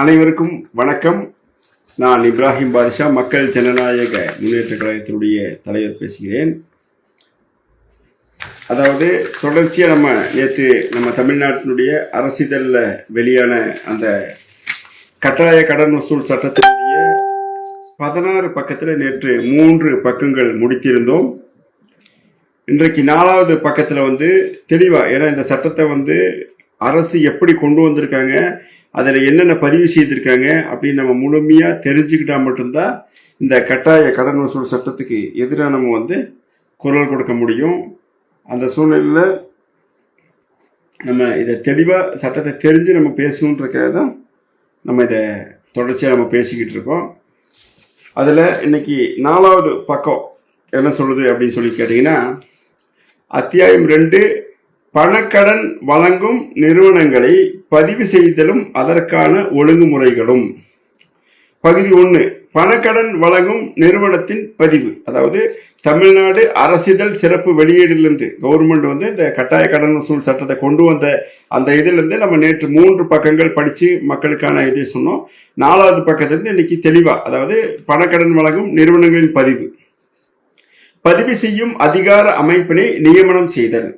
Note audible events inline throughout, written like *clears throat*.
அனைவருக்கும் வணக்கம். நான் இப்ராஹிம் பாதிஷா மக்கள் ஜனநாயக முன்னேற்ற கழகத்தினுடைய தலைவர் பேசுகிறேன். அதாவது தொடர்ச்சியாக நம்ம நேற்று நம்ம தமிழ்நாட்டினுடைய அரசிதழில் வெளியான அந்த கட்டாய கடன் வசூல் சட்டத்தினுடைய பதினாறு பக்கத்தில் நேற்று மூன்று பக்கங்கள் முடித்திருந்தோம். இன்றைக்கு நாலாவது பக்கத்தில் வந்து தெளிவாக ஏன்னா இந்த சட்டத்தை வந்து அரசு எப்படி கொண்டு வந்திருக்காங்க அதில் என்னென்ன பதிவு செய்திருக்காங்க அப்படின்னு நம்ம முழுமையாக தெரிஞ்சுக்கிட்டா மட்டும்தான் இந்த கட்டாய கடன் வசூல் சட்டத்துக்கு எதிராக நம்ம வந்து குரல் கொடுக்க முடியும். அந்த சூழ்நிலையில் நம்ம இதை தெளிவாக சட்டத்தை தெரிஞ்சு நம்ம பேசணுன்றக்காக தான் நம்ம இதை தொடர்ச்சியாக நம்ம பேசிக்கிட்டு இருக்கோம். அதில் இன்னைக்கு நாலாவது பக்கம் என்ன சொல்லுது அப்படின்னு சொல்லி கேட்டிங்கன்னா அத்தியாயம் ரெண்டு பணக்கடன் வழங்கும் நிறுவனங்களை பதிவு செய்தலும் அதற்கான ஒழுங்குமுறைகளும். பகுதி ஒன்று பணக்கடன் வழங்கும் நிறுவனத்தின் பதிவு. அதாவது தமிழ்நாடு அரசிதழ் சிறப்பு வெளியீடுலேருந்து கவர்மெண்ட் வந்து இந்த கட்டாய கடன் வசூல் சட்டத்தை கொண்டு வந்த அந்த இதிலிருந்து நம்ம நேற்று மூன்று பக்கங்கள் படித்து மக்களுக்கான இதை சொன்னோம். நாலாவது பக்கத்திலிருந்து இன்னைக்கு தெளிவாக அதாவது பணக்கடன் வழங்கும் நிறுவனங்களின் பதிவு. பதிவு செய்யும் அதிகார அமைப்பினை நியமனம் செய்தல்.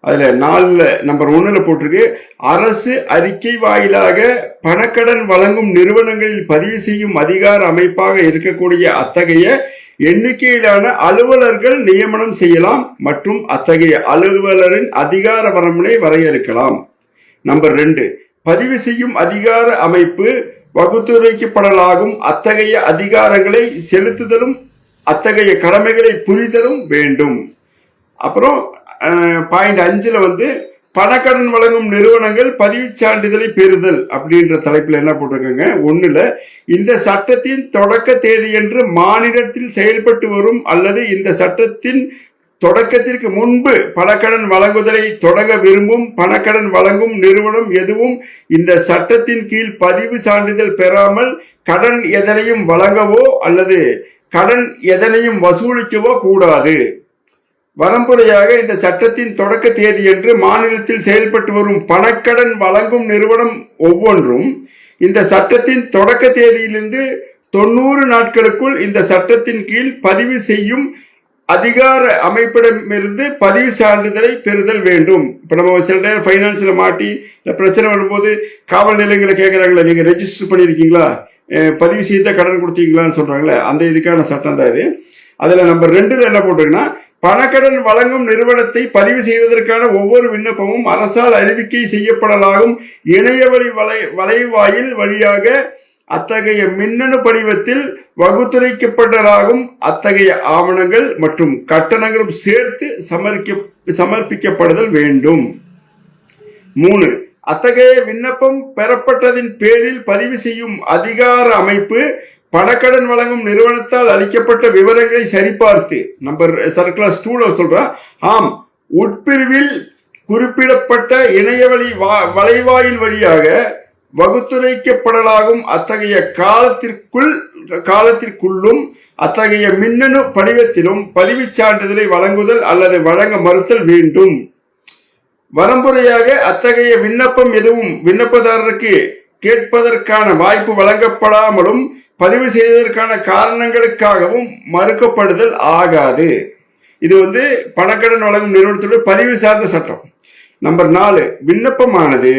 அதில் நாலில் நம்பர் ஒன்றில் போட்டிருக்கு. அரசு அறிக்கை வாயிலாக பணக்கடன் வழங்கும் நிறுவனங்களில் பதிவு செய்யும் அதிகார அமைப்பாக இருக்கக்கூடிய அத்தகைய எண்ணிக்கையிலான அலுவலர்கள் நியமனம் செய்யலாம் மற்றும் அத்தகைய அலுவலரின் அதிகார வரம்பினை வரையறுக்கலாம். நம்பர் ரெண்டு பதிவு செய்யும் அதிகார அமைப்பு வகுத்துரைக்கப்படலாகும். அத்தகைய அதிகாரங்களை செலுத்துதலும் அத்தகைய கடமைகளை புரிதலும் வேண்டும். அப்புறம் பாயிண்ட் அஞ்சுல வந்து பணக்கடன் வழங்கும் நிறுவனங்கள் பதிவு சான்றிதழை பெறுதல் அப்படின்ற தலைப்பில் என்ன போட்டிருக்காங்க? ஒண்ணுல இந்த சட்டத்தின் தொடக்க தேதியன்று மாநிலத்தில் செயல்பட்டு வரும் அல்லது இந்த சட்டத்தின் தொடக்கத்திற்கு முன்பு பணக்கடன் வழங்குதலை தொடங்க விரும்பும் பணக்கடன் வழங்கும் நிறுவனம் எதுவும் இந்த சட்டத்தின் கீழ் பதிவு சான்றிதழ் பெறாமல் கடன் எதனையும் வழங்கவோ அல்லது கடன் எதனையும் வசூலிக்கவோ கூடாது. வரம்புறையாக இந்த சட்டத்தின் தொடக்க தேதியன்று மாநிலத்தில் செயல்பட்டு வரும் பணக்கடன் வழங்கும் நிறுவனம் ஒவ்வொன்றும் இந்த சட்டத்தின் தொடக்க தேதியிலிருந்து தொண்ணூறு நாட்களுக்குள் இந்த சட்டத்தின் கீழ் பதிவு செய்யும் அதிகார அமைப்பிடமிருந்து பதிவு சான்றிதழை பெறுதல் வேண்டும். இப்போ நம்ம சில நேரம் ஃபைனான்ஸில் மாட்டி இல்லை பிரச்சனை வரும்போது காவல் நிலையங்களை கேட்குறாங்களே நீங்கள் ரெஜிஸ்டர் பண்ணியிருக்கீங்களா பதிவு செய்த கடன் கொடுத்தீங்களான்னு சொல்கிறாங்களே அந்த இதுக்கான சட்டம் தான் இது. அதில் நம்பர் ரெண்டில் என்ன போட்டிருக்குன்னா பணக்கடன் வழங்கும் நிறுவனத்தை பதிவு செய்வதற்கான ஒவ்வொரு விண்ணப்பமும் அரசால் அறிவிக்கை செய்யப்படலாகும். இணையவழி வலை வலைவாயில் வழியாக அத்தகைய மின்னணு படிவத்தில் வகுத்துரைக்கப்பட்டதாகும். அத்தகைய ஆவணங்கள் மற்றும் கட்டணங்களும் சேர்த்து சமர்க்க சமர்ப்பிக்கப்படுதல் வேண்டும். மூணு அத்தகைய விண்ணப்பம் பெறப்பட்டதின் பேரில் பதிவு செய்யும் அதிகார அமைப்பு பணக்கடன் வழங்கும் நிறுவனத்தால் அளிக்கப்பட்ட விவரங்களை சரிபார்த்து நம்பர் சர்க்கிளாஸ் டூல சொல்றேன் ஆம் உட்பிரிவில் குறிப்பிடப்பட்ட இணையவழி வலைவாயில் வழியாக வகுத்துரைக்கப்படலாகும் அத்தகைய காலத்திற்குள் காலத்திற்குள்ளும் அத்தகைய மின்னணு படிவத்திலும் பதிவுச் சான்றிதழை வழங்குதல் அல்லது வழங்க மறுத்தல் வேண்டும். வரம்புறையாக அத்தகைய விண்ணப்பம் எதுவும் விண்ணப்பதாரருக்கு கேட்பதற்கான வாய்ப்பு வழங்கப்படாமலும் பதிவு செய்வதற்கான காரணங்களுக்காகவும் மறுக்கப்படுதல் ஆகாது. இது வந்து பணக்கடன் வழங்கும் நிறுவனத்துடைய பதிவு சார்ந்த சட்டம். நம்பர் நாலு விண்ணப்பமானது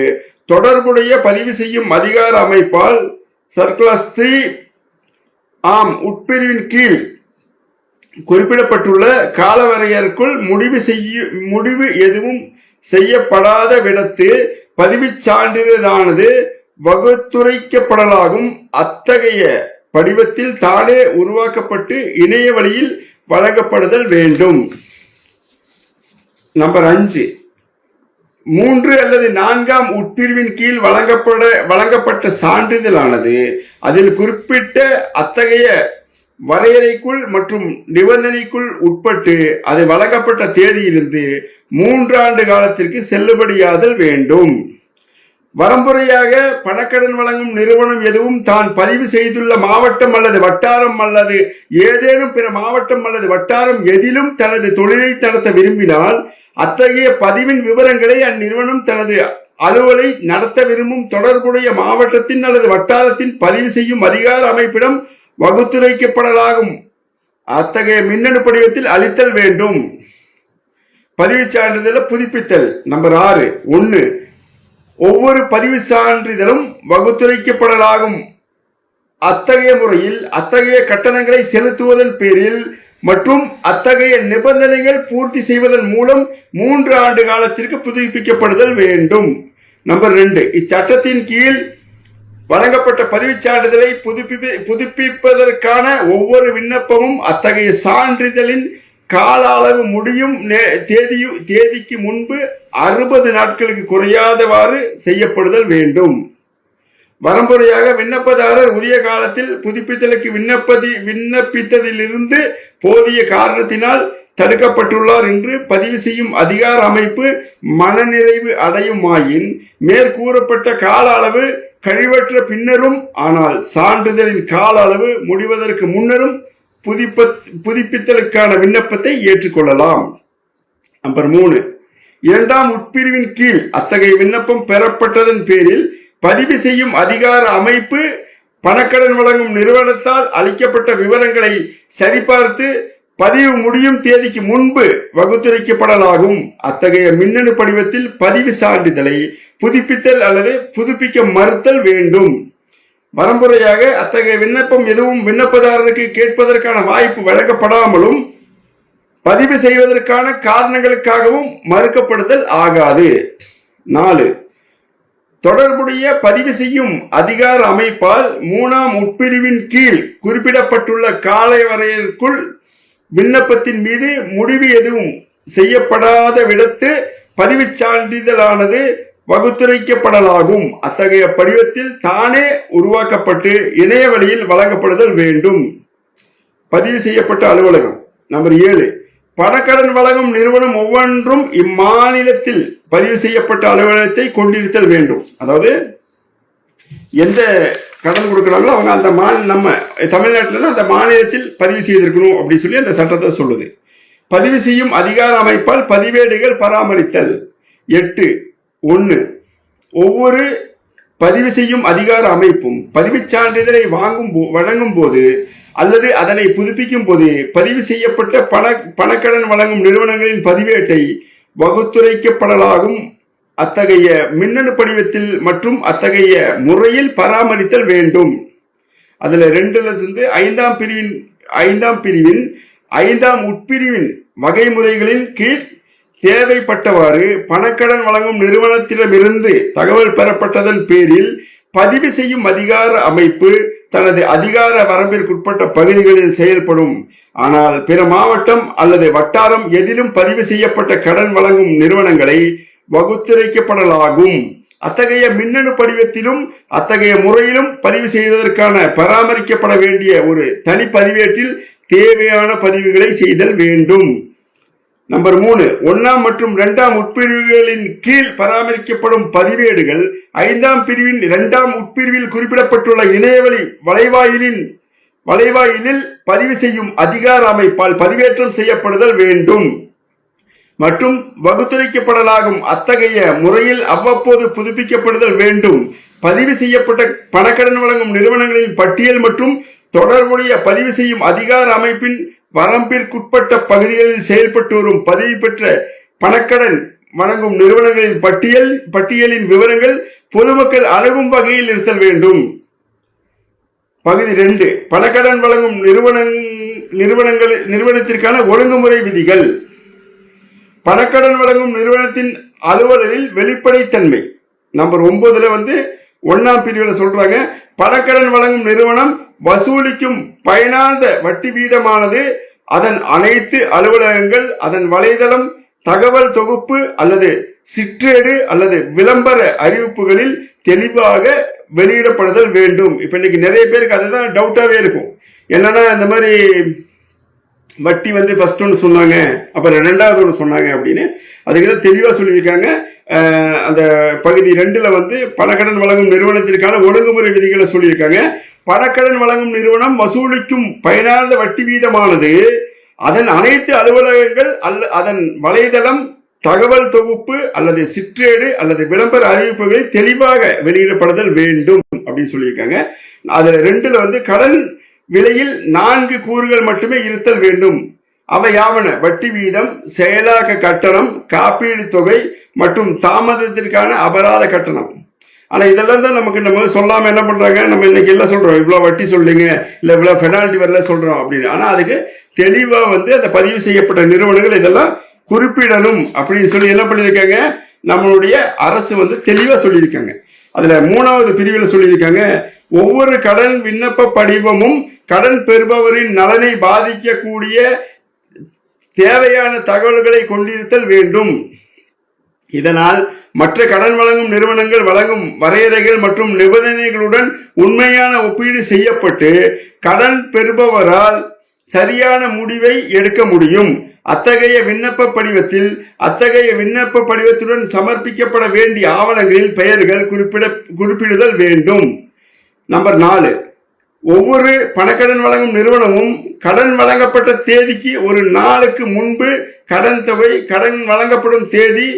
தொடர்புடைய பதிவு செய்யும் அதிகார அமைப்பால் சர்க்குலர் த்ரீ ஆம் உட்பிரிவின் கீழ் குறிப்பிடப்பட்டுள்ள காலவரையற்குள் முடிவு செய்ய முடிவு எதுவும் செய்யப்படாத விடத்து பதிவுச் சான்றிதழானது வகுத்துரைக்கப்படலாகும். அத்தகைய படிவத்தில் தானே உருவாக்கப்பட்டு இணைய வழியில் வழங்கப்படுதல் வேண்டும். நம்பர் அஞ்சு. மூன்று அல்லது நான்காம் உட்பிரிவின் கீழ் வழங்கப்பட வழங்கப்பட்ட சான்றிதழானது அதில் குறிப்பிட்ட அத்தகைய வரையறைக்குள் மற்றும் நிபந்தனைக்குள் உட்பட்டு அது வழங்கப்பட்ட தேதியிலிருந்து மூன்றாண்டு காலத்திற்கு செல்லுபடியாதல் வேண்டும். வரம்புறையாக பணக்கடன் வழங்கும் நிறுவனம் எதுவும் தான் பதிவு செய்துள்ள மாவட்டம் அல்லது வட்டாரம் அல்லது ஏதேனும் பிற மாவட்டம் அல்லது வட்டாரம் எதிலும் தனது தொழிலை நடத்த விரும்பினால் அத்தகைய பதிவின் விவரங்களை அந்நிறுவனம் தனது அலுவலை நடத்த விரும்பும் தொடர்புடைய மாவட்டத்தின் அல்லது வட்டாரத்தின் பதிவு செய்யும் அதிகார அமைப்பிடம் வகுத்துரைக்கப்படலாகும். அத்தகைய மின்னணு படிவத்தில் அளித்தல் வேண்டும். பதிவு சான்றிதழை புதுப்பித்தல். நம்பர் ஆறு ஒன்று ஒவ்வொரு பதிவு சான்றிதழும் வகுத்துரைக்கப்படலாகும். அத்தகைய முறையில் அத்தகைய கட்டணங்களை செலுத்துவதன் பேரில் மற்றும் அத்தகைய நிபந்தனைகள் பூர்த்தி செய்வதன் மூலம் மூன்று ஆண்டு காலத்திற்கு புதுப்பிக்கப்படுதல் வேண்டும். நம்பர் ரெண்டு இச்சட்டத்தின் கீழ் வழங்கப்பட்ட பதிவுச் சான்றிதழை புதுப்பி புதுப்பிப்பதற்கான ஒவ்வொரு விண்ணப்பமும் அத்தகைய சான்றிதழின் கால அளவு முடியும் நே- தேதிக்கு முன்பு அறுபது நாட்களுக்கு குறையாதவாறு செய்யப்படுதல் வேண்டும். வரம்புறையாக விண்ணப்பதாரர் உரிய காலத்தில் புதுப்பித்தலுக்கு விண்ணப்பதி விண்ணப்பித்ததிலிருந்து போதிய காரணத்தினால் தடுக்கப்பட்டுள்ளார் என்று பதிவு செய்யும் அதிகார அமைப்பு மனநிறைவு அடையுமாயின் மேற்கூறப்பட்ட கால அளவு கழிவற்ற பின்னரும் ஆனால் சான்றிதழின் கால அளவு முடிவதற்கு முன்னரும் புதுப்ப புதுப்பித்தலுக்கான விண்ணப்பத்தை ஏற்றுக்கொள்ளலாம். நம்பர் மூணு. இரண்டாம் உட்பிரிவின் கீழ் அத்தகைய விண்ணப்பம் பெறப்பட்டதன் பேரில் பதிவு செய்யும் அதிகார அமைப்பு பணக்கடன் வழங்கும் நிறுவனத்தால் அளிக்கப்பட்ட விவரங்களை சரிபார்த்து பதிவு முடியும் தேதிக்கு முன்பு வகுத்துரைக்கப்படலாகும் அத்தகைய மின்னணு படிவத்தில் பதிவு சான்றிதழை புதுப்பித்தல் அல்லது புதுப்பிக்க மறுத்தல் வேண்டும். வரம்புறையாக அத்தகைய விண்ணப்பம் எதுவும் விண்ணப்பதாரருக்கு கேட்பதற்கான வாய்ப்பு வழங்கப்படாமலும் பதிவு செய்வதற்கான காரணங்களுக்காகவும் மறுக்கப்படுதல் ஆகாது. நாலு தொடர்புடைய பதிவு செய்யும் அதிகார அமைப்பால் மூணாம் உட்பிரிவின் கீழ் குறிப்பிடப்பட்டுள்ள கால வரையறைக்குள் விண்ணப்பத்தின் மீது முடிவு எதுவும் செய்யப்படாத விடத்து பதிவுச் சான்றிதழானது வகுத்துரைக்கப்படலாகும். அத்தகைய படிவத்தில் தானே உருவாக்கப்பட்டு இணைய வழியில் வழங்கப்படுதல் வேண்டும். பதிவு செய்யப்பட்ட அலுவலகம் நம்பர் ஏழு. பணக்கடன் வழங்கும் நிறுவனம் ஒவ்வொன்றும் இம்மாநிலத்தில் பதிவு செய்யப்பட்ட அலுவலகத்தை கொண்டிருத்தல் வேண்டும். அதாவது எந்த கடன் கொடுக்குறாங்களோ அவங்க அந்த மாநில நம்ம தமிழ்நாட்டில் அந்த மாநிலத்தில் பதிவு செய்திருக்கணும் அப்படின்னு சொல்லி அந்த சட்டத்தை சொல்லுது. பதிவு செய்யும் அதிகார அமைப்பால் பதிவேடுகள் பராமரித்தல். எட்டு. ஒன்று ஒவ்வொரு பதிவு செய்யும் அதிகார அமைப்பும் பதிவுச் சான்றிதழை வாங்கும் வழங்கும் போது அல்லது அதனை புதுப்பிக்கும் போது பதிவு செய்யப்பட்ட பண பணக்கடன் வழங்கும் நிறுவனங்களின் பதிவேட்டை வகுத்துரைக்கப்படலாகும். அத்தகைய மின்னணு படிவத்தில் மற்றும் அத்தகைய முறையில் பராமரித்தல் வேண்டும். அதுல ரெண்டுல இருந்து ஐந்தாம் பிரிவின் ஐந்தாம் பிரிவின் ஐந்தாம் உட்பிரிவின் வகைமுறைகளின் கீழ் தேவைப்பட்டவாறு பணக்கடன் வழங்கும் நிறுவனத்திடமிருந்து தகவல் பெறப்பட்டதன் பேரில் பதிவு செய்யும் அதிகார அமைப்பு தனது அதிகார வரம்பிற்குட்பட்ட பகுதிகளில் செயல்படும். ஆனால் பிற மாவட்டம் அல்லது வட்டாரம் எதிலும் பதிவு செய்யப்பட்ட கடன் வழங்கும் நிறுவனங்களை வகுத்துரைக்கப்படலாகும். அத்தகைய மின்னணு படிவத்திலும் அத்தகைய முறையிலும் பதிவு செய்வதற்கான பராமரிக்கப்பட வேண்டிய ஒரு தனி பதிவேட்டில் தேவையான பதிவுகளை செய்தல் வேண்டும். நம்பர் மூணு ஒன்னாம் மற்றும் இரண்டாம் உட்பிரிவுகளின் கீழ் பராமரிக்கப்படும் பதிவேடுகள் ஐந்தாம் பிரிவின் இரண்டாம் உட்பிரிவில் குறிப்பிடப்பட்டுள்ள இணையவழி வலைவாயிலின் வலைவாயிலில் பதிவு செய்யும் அதிகார அமைப்பால் பதிவேற்றம் செய்யப்படுதல் வேண்டும். மற்றும் வகுத்துரைக்கப்படலாகும் அத்தகைய முறையில் அவ்வப்போது புதுப்பிக்கப்படுதல் வேண்டும். பதிவு செய்யப்பட்ட பணக்கடன் வழங்கும் நிறுவனங்களின் பட்டியல் மற்றும் தொடர்புடைய பதிவு செய்யும் அதிகார அமைப்பின் வரம்பிற்குட்பட்ட பகுதிகளில் செயல்பட்டு வரும் பதிவு பெற்ற பணக்கடன் வழங்கும் நிறுவனங்களின் பட்டியல் பட்டியலின் விவரங்கள் பொதுமக்கள் அணுகும் வகையில் இருத்தல் வேண்டும். பகுதி ரெண்டு பணக்கடன் வழங்கும் நிறுவன நிறுவனங்கள் நிறுவனத்திற்கான ஒழுங்குமுறை விதிகள். பணக்கடன் வழங்கும் நிறுவனத்தின் அலுவலரில் வெளிப்படைத்தன்மை. நம்பர் ஒன்பதுல வந்து ஒன்னாம் பிரிவில் சொல்றாங்க பணக்கடன் வழங்கும் நிறுவனம் வசூலிக்கும் பயனார்ந்த வட்டி வீதமானது அதன் அனைத்து அலுவலகங்கள் அதன் வலைதளம் தகவல் தொகுப்பு அல்லது சிற்றேடு அல்லது விளம்பர அறிவிப்புகளில் தெளிவாக வெளியிடப்படுதல் வேண்டும். இப்ப இன்னைக்கு நிறைய பேருக்கு அதுதான் டவுட்டாவே இருக்கும். என்னன்னா இந்த மாதிரி வட்டி வந்து ஃபர்ஸ்ட் ஒன்று சொன்னாங்க அப்புறம் ரெண்டாவது ஒன்று சொன்னாங்க அப்படின்னு அதுக்கு தான் தெளிவாக சொல்லியிருக்காங்க. அந்த பகுதி ரெண்டில் வந்து பணக்கடன் வழங்கும் நிறுவனத்திற்கான ஒழுங்குமுறை விதிகளை சொல்லியிருக்காங்க. பணக்கடன் வழங்கும் நிறுவனம் வசூலிக்கும் பயனார்ந்த வட்டி வீதமானது அதன் அனைத்து அலுவலகங்கள் அல்ல அதன் வலைதளம் தகவல் தொகுப்பு அல்லது சிற்றேடு அல்லது விளம்பர அறிவிப்புகளை தெளிவாக வெளியிடப்படுதல் வேண்டும் அப்படின்னு சொல்லியிருக்காங்க. அதில் ரெண்டில் வந்து கடன் விலையில் நான்கு கூறுகள் மட்டுமே இருத்தல் வேண்டும். அவை யாவன வட்டி வீதம் செயலாக்க கட்டணம் காப்பீடு தொகை மற்றும் தாமதத்திற்கான அபராத கட்டணம். ஆனா இதெல்லாம் தான் நமக்கு நம்ம சொல்லாமல் என்ன பண்றாங்க? நம்ம இன்னைக்கு எல்லாம் சொல்றோம்? இவ்வளோ வட்டி சொல்லுங்க. இல்லை இவ்வளோ பெனால்ட்டி வரல சொல்றோம் அப்படின்னு. ஆனால் அதுக்கு தெளிவாக வந்து அந்த பதிவு செய்யப்பட்ட நிறுவனங்கள் இதெல்லாம் குறிப்பிடணும் அப்படின்னு சொல்லி என்ன பண்ணியிருக்காங்க? நம்மளுடைய அரசு வந்து தெளிவாக சொல்லியிருக்காங்க. அதில் மூணாவது பிரிவில் சொல்லியிருக்காங்க ஒவ்வொரு கடன் விண்ணப்ப படிவமும் கடன் பெறுபவரின் நலனை பாதிக்கக்கூடிய தேவையான தகவல்களை கொண்டிருத்தல் வேண்டும். இதனால் மற்ற கடன் வழங்கும் நிறுவனங்கள் வழங்கும் வரையறைகள் மற்றும் நிபந்தனைகளுடன் உண்மையான ஒப்பீடு செய்யப்பட்டு கடன் பெறுபவரால் சரியான முடிவை எடுக்க முடியும். அத்தகைய விண்ணப்ப படிவத்தில் அத்தகைய விண்ணப்ப படிவத்துடன் சமர்ப்பிக்கப்பட வேண்டிய ஆவணங்களில் பெயர்கள் குறிப்பிட குறிப்பிடுதல் வேண்டும். நம்பர் நாலு. ஒவ்வொரு பணக்கடன் வழங்கும் நிறுவனமும் கடன் வழங்கப்பட்ட தேதிக்கு ஒரு நாளுக்கு முன்பு கடன் தொகை கடன் வழங்கப்படும் தேதி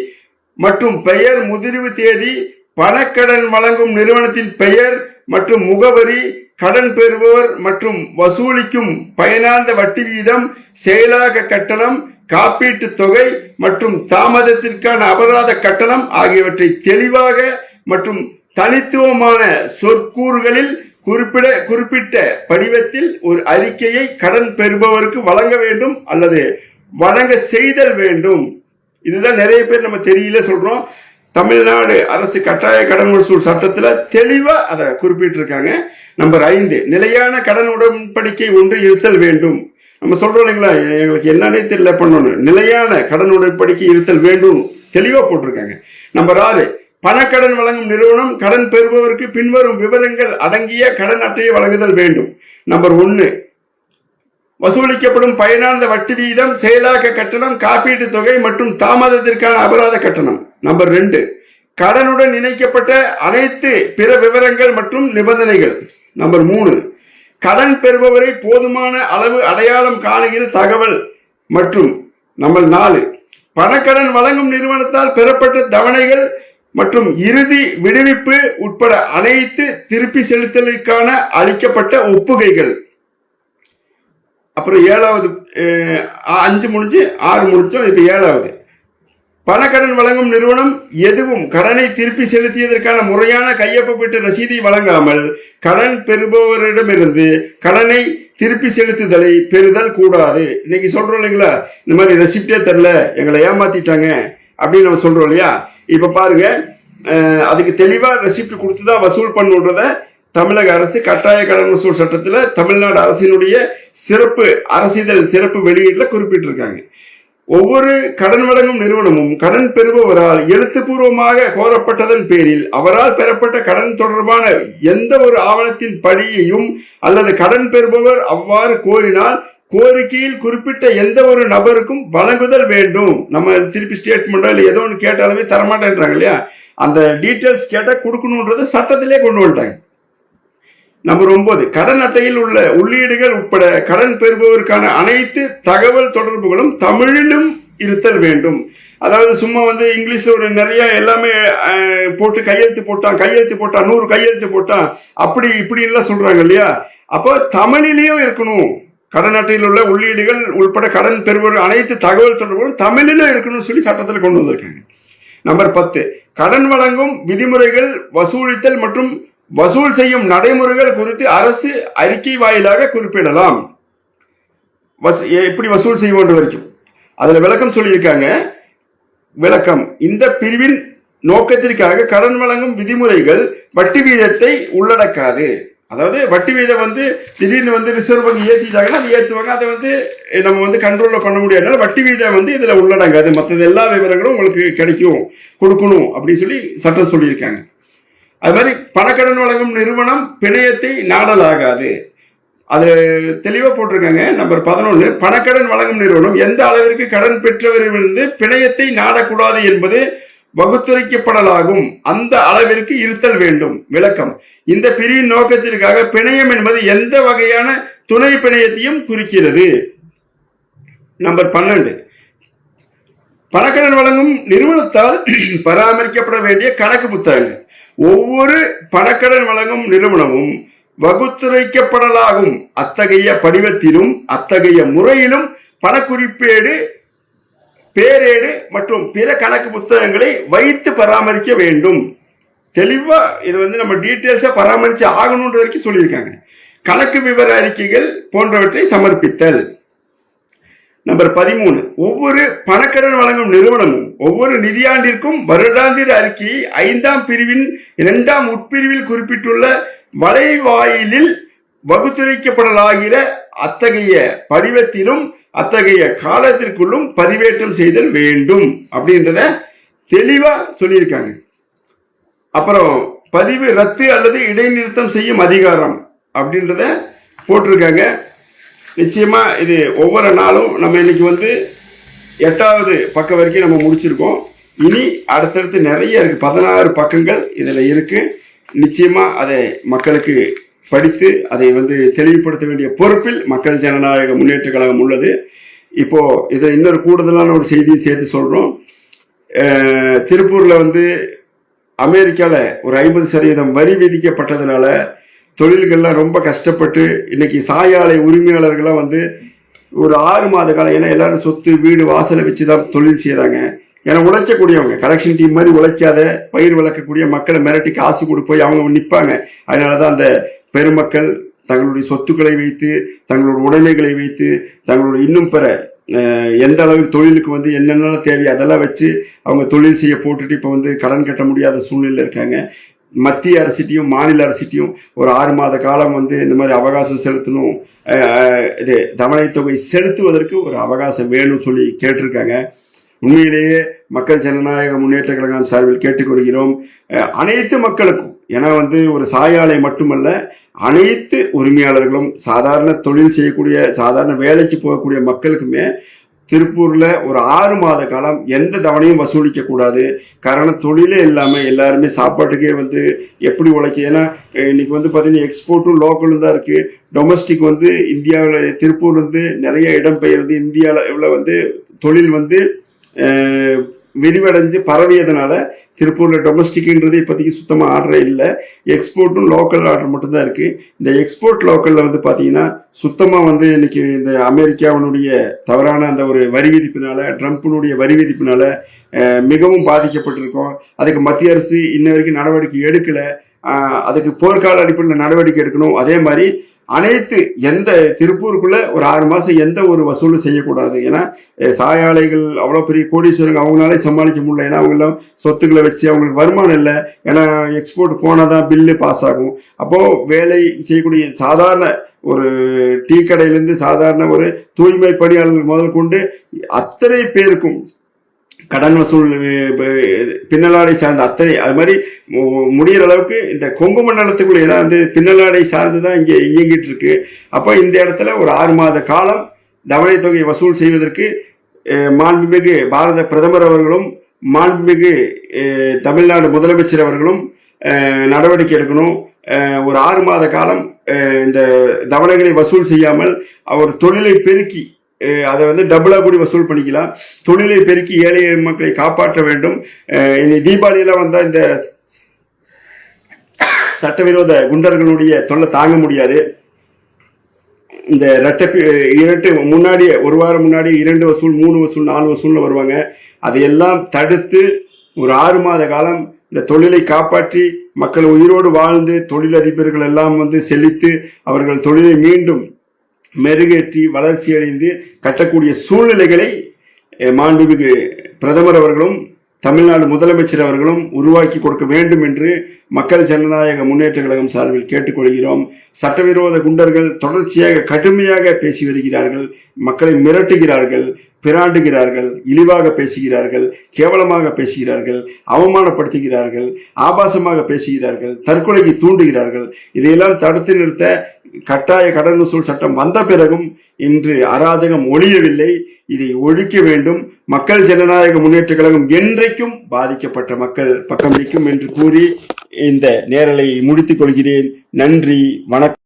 மற்றும் பெயர் முதிர்வு தேதி பணக்கடன் வழங்கும் நிறுவனத்தின் பெயர் மற்றும் முகவரி கடன் பெறுபவர் மற்றும் வசூலிக்கும் பயனார்ந்த வட்டி வீதம் செயலாக்க கட்டணம் காப்பீட்டு தொகை மற்றும் தாமதத்திற்கான அபராத கட்டணம் ஆகியவற்றை தெளிவாக மற்றும் தனித்துவமான சொற்கூறுகளில் குறிப்பிட குறிப்பிட்ட படிவத்தில் ஒரு அறிக்கையை கடன் பெறுபவருக்கு வழங்க வேண்டும் அல்லது வழங்க செய்தல் வேண்டும். இதுதான் நிறைய பேர் நம்ம தெரியல சொல்றோம். தமிழ்நாடு அரசு கட்டாய கடன் வசூல் சட்டத்தில் தெளிவாக அதை குறிப்பிட்டிருக்காங்க. நம்பர் ஐந்து நிலையான கடன் உடன்படிக்கை ஒன்று இருத்தல் வேண்டும். நம்ம சொல்றோம் இல்லைங்களா? எங்களுக்கு என்னன்னே தெரியல பண்ணணும் நிலையான கடன் உடன்படிக்கை இருத்தல் வேண்டும். தெளிவாக போட்டிருக்காங்க. நம்பர் ஆறு பணக்கடன் வழங்கும் நிறுவனம் கடன் பெறுபவருக்கு பின்வரும் விவரங்கள் அடங்கிய கடன் அட்டையை வழங்குதல் வேண்டும். நம்பர் ஒன்று வசூலிக்கப்படும் பயனார்ந்த வட்டி வீதம் செயலாக்க கட்டணம் காப்பீட்டு தொகை மற்றும் தாமதத்திற்கான அபராத கட்டணம். நம்பர் ரெண்டு கடனுடன் இணைக்கப்பட்ட அனைத்து பிற விவரங்கள் மற்றும் நிபந்தனைகள். நம்பர் மூணு கடன் பெறுபவரை போதுமான அளவு அடையாளம் காணுகிற தகவல். மற்றும் நம்பர் நாலு பணக்கடன் வழங்கும் நிறுவனத்தால் பெறப்பட்ட தவணைகள் மற்றும் இறுதி விடுவிப்பு உட்பட அனைத்து திருப்பி செலுத்தலுக்கான அளிக்கப்பட்ட ஒப்புகைகள். அப்புறம் ஏழாவது அஞ்சு முடிஞ்சு ஆறு முடிச்சோம் இப்போ ஏழாவது. பணக்கடன் வழங்கும் நிறுவனம் எதுவும் கடனை திருப்பி செலுத்தியதற்கான முறையான கையொப்பப்பட்ட ரசீதை வழங்காமல் கடன் பெறுபவரிடமிருந்து கடனை திருப்பி செலுத்துதலை பெறுதல் கூடாது. இன்னைக்கு சொல்றோம் இல்லைங்களா? இந்த மாதிரி ரெசிப்டே தரல எங்களை ஏமாத்திட்டாங்க. அப்படின்னு நம்ம சொல்றோம் இல்லையா? இப்ப பாருங்க அதுக்கு தெளிவா ரெசிப்ட் கொடுத்து தான் வசூல் பண்ணுன்றத தமிழக அரசு கட்டாய கடன் வசூல் சட்டத்துல தமிழ்நாடு அரசினுடைய சிறப்பு அரசிதழ் சிறப்பு வெளியீட்டுல குறிப்பிட்டிருக்காங்க. ஒவ்வொரு கடன் வழங்கும் நிறுவனமும் கடன் பெறுபவரால் எழுத்துப்பூர்வமாக கோரப்பட்டதன் பேரில் அவரால் பெறப்பட்ட கடன் தொடர்பான எந்த ஒரு ஆவணத்தின் படியையும் அல்லது கடன் பெறுபவர் அவ்வாறு கோரினால் கோரிக்கையில் குறிப்பிட்ட எந்த ஒரு நபருக்கும் வழங்குதல் வேண்டும். நம்ம திருப்பி ஸ்டேட்மெண்டோ இல்லை ஏதோ ஒன்று கேட்டாலுமே தரமாட்டேன்றாங்க இல்லையா? அந்த டீட்டெயில்ஸ் கேட்டால் கொடுக்கணுன்றது சட்டத்திலே கொண்டு வந்துட்டாங்க. நம்பர் ஒன்பது கடன் அட்டையில் உள்ள உள்ளீடுகள் உட்பட கடன் பெறுபவருக்கான அனைத்து தகவல் தொடர்புகளும் தமிழிலும் இருத்தல் வேண்டும். அதாவது சும்மா வந்து இங்கிலீஷில் ஒரு நிறைய எல்லாமே போட்டு கையெழுத்து போட்டான் கையெழுத்து போட்டான் நூறு கையெழுத்து போட்டான் அப்படி இப்படி எல்லாம் சொல்றாங்க இல்லையா? அப்போ தமிழிலையும் இருக்கணும். கடன் அட்டையில் உள்ள உள்ளீடுகள் உட்பட கடன் பெறுவர் அனைத்து தகவல் தொடர்புகளும் தமிழில் இருக்கணும்னு சொல்லி சட்டத்தில் கொண்டு வந்திருக்காங்க. நம்பர் பத்து கடன் வழங்கும் விதிமுறைகள் வசூலித்தல் மற்றும் வசூல் செய்யும் நடைமுறைகள் குறித்து அரசு அறிக்கை வாயிலாக குறிப்பிடலாம். எப்படி வசூல் செய்வோன்ற வரைக்கும். அதில் விளக்கம் சொல்லியிருக்காங்க. விளக்கம் இந்த பிரிவின் நோக்கத்திற்காக கடன் வழங்கும் விதிமுறைகள் வட்டி வீதத்தை உள்ளடக்காது. அதாவது வட்டி வீதம் வந்து திடீர்னு வந்து ரிசர்வ் வங்கி ஏற்றிட்டாங்கன்னா அது ஏற்றுவாங்க அதை வந்து நம்ம வந்து கண்ட்ரோலில் பண்ண முடியாதனால வட்டி வீதம் வந்து இதில் உள்ளடங்காது மற்றது எல்லா விவரங்களும் உங்களுக்கு கிடைக்கும் கொடுக்கணும் அப்படின்னு சொல்லி சட்டம் சொல்லியிருக்காங்க. அது மாதிரி பணக்கடன் வழங்கும் நிறுவனம் பிணையத்தை நாடலாகாது. அது தெளிவாக போட்டிருக்காங்க. நம்பர் பதினொன்று பணக்கடன் வழங்கும் நிறுவனம் எந்த அளவிற்கு கடன் பெற்றவரிலிருந்து பிணையத்தை நாடக்கூடாது என்பது வகுத்துரைக்கப்படலாகும். அந்த அளவிற்கு இருத்தல் வேண்டும். விளக்கம். இந்த பிரிவின் நோக்கத்திற்காக பிணையம் என்பது எந்த வகையான துணை பிணையத்தையும் குறிக்கிறது? நம்பர் பன்னெண்டு. பணக்கடன் வழங்கும் நிறுவனத்தால் *clears throat* பராமரிக்கப்பட வேண்டிய கணக்கு புத்தகங்கள். ஒவ்வொரு பணக்கடன் வழங்கும் நிறுவனமும் வகுத்துரைக்கப்படலாகும். அத்தகைய படிவத்திலும் அத்தகைய முறையிலும் பணக்குறிப்பேடு பேரேடு மற்றும் பிற கணக்கு புத்தகங்களை வைத்து பராமரிக்க வேண்டும். தெளிவா இது வந்து நம்ம டீட்டெயில்ஸா பராமரிச்சு ஆகணுன்ற வரைக்கும் சொல்லியிருக்காங்க. கணக்கு விவர அறிக்கைகள் போன்றவற்றை சமர்ப்பித்தல். நம்பர் பதிமூணு. ஒவ்வொரு பணக்கடன் வழங்கும் நிறுவனமும் ஒவ்வொரு நிதியாண்டிற்கும் வருடாந்திர அறிக்கையை ஐந்தாம் பிரிவின் இரண்டாம் உட்பிரிவில் குறிப்பிட்டுள்ள வலைவாயிலில் வகுத்துரைக்கப்படலாகிற அத்தகைய படிவத்திலும் அத்தகைய காலத்திற்குள்ளும் பதிவேற்றம் செய்தல் வேண்டும் அப்படின்றத தெளிவா சொல்லியிருக்காங்க. அப்புறம் பதிவு ரத்து அல்லது இடைநிறுத்தம் செய்யும் அதிகாரம் அப்படின்றத போட்டிருக்காங்க. நிச்சயமா இது ஒவ்வொரு நாளும் நம்ம இன்னைக்கு வந்து எட்டாவது பக்கம் வரைக்கும் நம்ம முடிச்சிருக்கோம். இனி அடுத்தடுத்து நிறைய இருக்கு. பதினாறு பக்கங்கள் இதில் இருக்கு. நிச்சயமா அதை மக்களுக்கு படித்து அதை வந்து தெளிவுபடுத்த வேண்டிய பொறுப்பில் மக்கள் ஜனநாயக முன்னேற்ற கழகம் உள்ளது. இப்போ இதை இன்னொரு கூடுதலான ஒரு செய்தியும் சேர்த்து சொல்றோம். திருப்பூர்ல வந்து அமெரிக்கால ஒரு ஐம்பது சதவீதம் வரி விதிக்கப்பட்டதுனால தொழில்கள்லாம் ரொம்ப கஷ்டப்பட்டு இன்னைக்கு சாயாலை உரிமையாளர்கள்லாம் வந்து ஒரு ஆறு மாத காலம் ஏன்னா எல்லாரும் சொத்து வீடு வாசலை வச்சு தான் தொழில் செய்கிறாங்க ஏன்னா உழைக்கக்கூடியவங்க கலெக்ஷன் டீம் மாதிரி உழைக்காத பயிர் வளர்க்கக்கூடிய மக்களை மிரட்டி காசு கொடு போய் அவங்க நிற்பாங்க அதனால தான் அந்த பெருமக்கள் தங்களுடைய சொத்துக்களை வைத்து தங்களுடைய உடைமைகளை வைத்து தங்களுடைய இன்னும் பிற எந்த அளவுக்கு தொழிலுக்கு வந்து என்னென்ன தேவையோ அதெல்லாம் வச்சு அவங்க தொழில் செய்ய போட்டுட்டு இப்போ வந்து கடன் கட்ட முடியாத சூழ்நிலையில் இருக்காங்க. மத்திய அரசிட்டையும் மாநில அரசிட்டையும் ஒரு ஆறு மாத காலம் வந்து இந்த மாதிரி அவகாசம் செலுத்தணும் இது தவணை தொகை செலுத்துவதற்கு ஒரு அவகாசம் வேணும்னு சொல்லி கேட்டிருக்காங்க. உண்மையிலேயே மக்கள் ஜனநாயக முன்னேற்ற கழகம் சார்பில் கேட்டுக்கொள்கிறோம். அனைத்து மக்களுக்கும் ஏன்னா வந்து ஒரு சாயாலை மட்டுமல்ல அனைத்து உரிமையாளர்களும் சாதாரண தொழில் செய்யக்கூடிய சாதாரண வேலைக்கு போகக்கூடிய மக்களுக்குமே திருப்பூரில் ஒரு ஆறு மாத காலம் எந்த தவணையும் வசூலிக்க கூடாது. காரணம் தொழிலே இல்லாமல் எல்லாருமே சாப்பாட்டுக்கே வந்து எப்படி உழைக்க ஏன்னா இன்னைக்கு வந்து பார்த்தீங்கன்னா எக்ஸ்போர்ட்டும் லோக்கலும் தான் இருக்கு. டொமஸ்டிக் வந்து இந்தியாவில் திருப்பூர் வந்து நிறைய இடம்பெயர்ந்து இந்தியாவில் வந்து தொழில் வந்து விரிவடைஞ்சு பரவியதுனால திருப்பூர்ல டொமஸ்டிக்ன்றது இப்போதைக்கு சுத்தமாக ஆர்டரே இல்லை. எக்ஸ்போர்ட்டும் லோக்கல் ஆர்டர் மட்டும்தான் இருக்கு. இந்த எக்ஸ்போர்ட் லோக்கல்ல வந்து பார்த்தீங்கன்னா சுத்தமாக வந்து இன்னைக்கு இந்த அமெரிக்காவினுடைய தவறான அந்த ஒரு வரி விதிப்பினால ட்ரம்ப்பினுடைய வரி விதிப்பினால மிகவும் பாதிக்கப்பட்டிருக்கோம். அதுக்கு மத்திய அரசு இன்ன வரைக்கும் நடவடிக்கை எடுக்கலை. அதுக்கு போர்க்கால அடிப்படையில் நடவடிக்கை எடுக்கணும். அதே மாதிரி அனைத்து எந்த திருப்பூருக்குள்ள ஒரு ஆறு மாசம் எந்த ஒரு வசூலும் செய்யக்கூடாது. ஏன்னா சாயாலைகள் அவ்வளோ பெரிய கோடீஸ்வரங்க அவங்களாலே சமாளிக்க முடியல. ஏன்னா அவங்களாம் சொத்துக்களை வச்சு அவங்களுக்கு வருமானம் இல்லை. ஏன்னா எக்ஸ்போர்ட் போனால் தான் பில்லு பாஸ் ஆகும். அப்போ வேலை செய்யக்கூடிய சாதாரண ஒரு டீ கடையிலேருந்து சாதாரண ஒரு தூய்மை பணியாளர்கள் முதல் கொண்டு அத்தனை பேருக்கும் கடன் வசூல் பின்னலாடை சார்ந்த அத்தனை அது மாதிரி முடிகிற அளவுக்கு இந்த கொங்கு மண்டலத்துக்குள்ள ஏன்னா வந்து பின்னலாடை சார்ந்து தான் இங்கே இயங்கிட்டு இருக்கு. அப்போ இந்த இடத்துல ஒரு ஆறு மாத காலம் தவணை தொகை வசூல் செய்வதற்கு மாண்புமிகு பாரத பிரதமர் அவர்களும் மாண்புமிகு தமிழ்நாடு முதலமைச்சர் அவர்களும் நடவடிக்கை எடுக்கணும். ஒரு ஆறு மாத காலம் இந்த தவணைகளை வசூல் செய்யாமல் அவர் தொழிலை பெருக்கி அதை வந்து டபுளாக கூடி வசூல் பண்ணிக்கலாம். தொழிலை பெருக்கி ஏழை மக்களை காப்பாற்ற வேண்டும். அஹ், இந்த தீபாவளியெல்லாம் வந்தால் இந்த சட்டவிரோத குண்டர்களுடைய தொல்லை தாங்க முடியாது. இந்த ரெட்டை இரண்டு முன்னாடி ஒரு வாரம் முன்னாடி இரண்டு வசூல் மூணு வசூல் நாலு வசூல்னு வருவாங்க. அதையெல்லாம் தடுத்து ஒரு ஆறு மாத காலம் இந்த தொழிலை காப்பாற்றி மக்கள் உயிரோடு வாழ்ந்து தொழிலதிபர்கள் எல்லாம் வந்து செழித்து அவர்கள் தொழிலை மீண்டும் மெருகேற்றி வளர்ச்சியடைந்து கட்டக்கூடிய சூழ்நிலைகளை மாண்புமிகு பிரதமர் அவர்களும் தமிழ்நாடு முதலமைச்சர் அவர்களும் உருவாக்கி கொடுக்க வேண்டும் என்று மக்கள் ஜனநாயக முன்னேற்ற கழகம் சார்பில் கேட்டுக்கொள்கிறோம். சட்டவிரோத குண்டர்கள் தொடர்ச்சியாக கடுமையாக பேசி வருகிறார்கள். மக்களை மிரட்டுகிறார்கள் பிராண்டுகிறார்கள் இழிவாக பேசுகிறார்கள் கேவலமாக பேசுகிறார்கள் அவமானப்படுத்துகிறார்கள் ஆபாசமாக பேசுகிறார்கள் தற்கொலைக்கு தூண்டுகிறார்கள். இதையெல்லாம் தடுத்து நிறுத்த கட்டாய கடன் வசூல் சட்டம் வந்த பிறகும் இன்று அராஜகம் ஒழியவில்லை. இதை ஒழிக்க வேண்டும். மக்கள் ஜனநாயக முன்னேற்ற கழகம் என்றைக்கும் பாதிக்கப்பட்ட மக்கள் பக்கம் நிற்கும் என்று கூறி இந்த நேரலை முடித்துக் கொள்கிறேன். நன்றி வணக்கம்.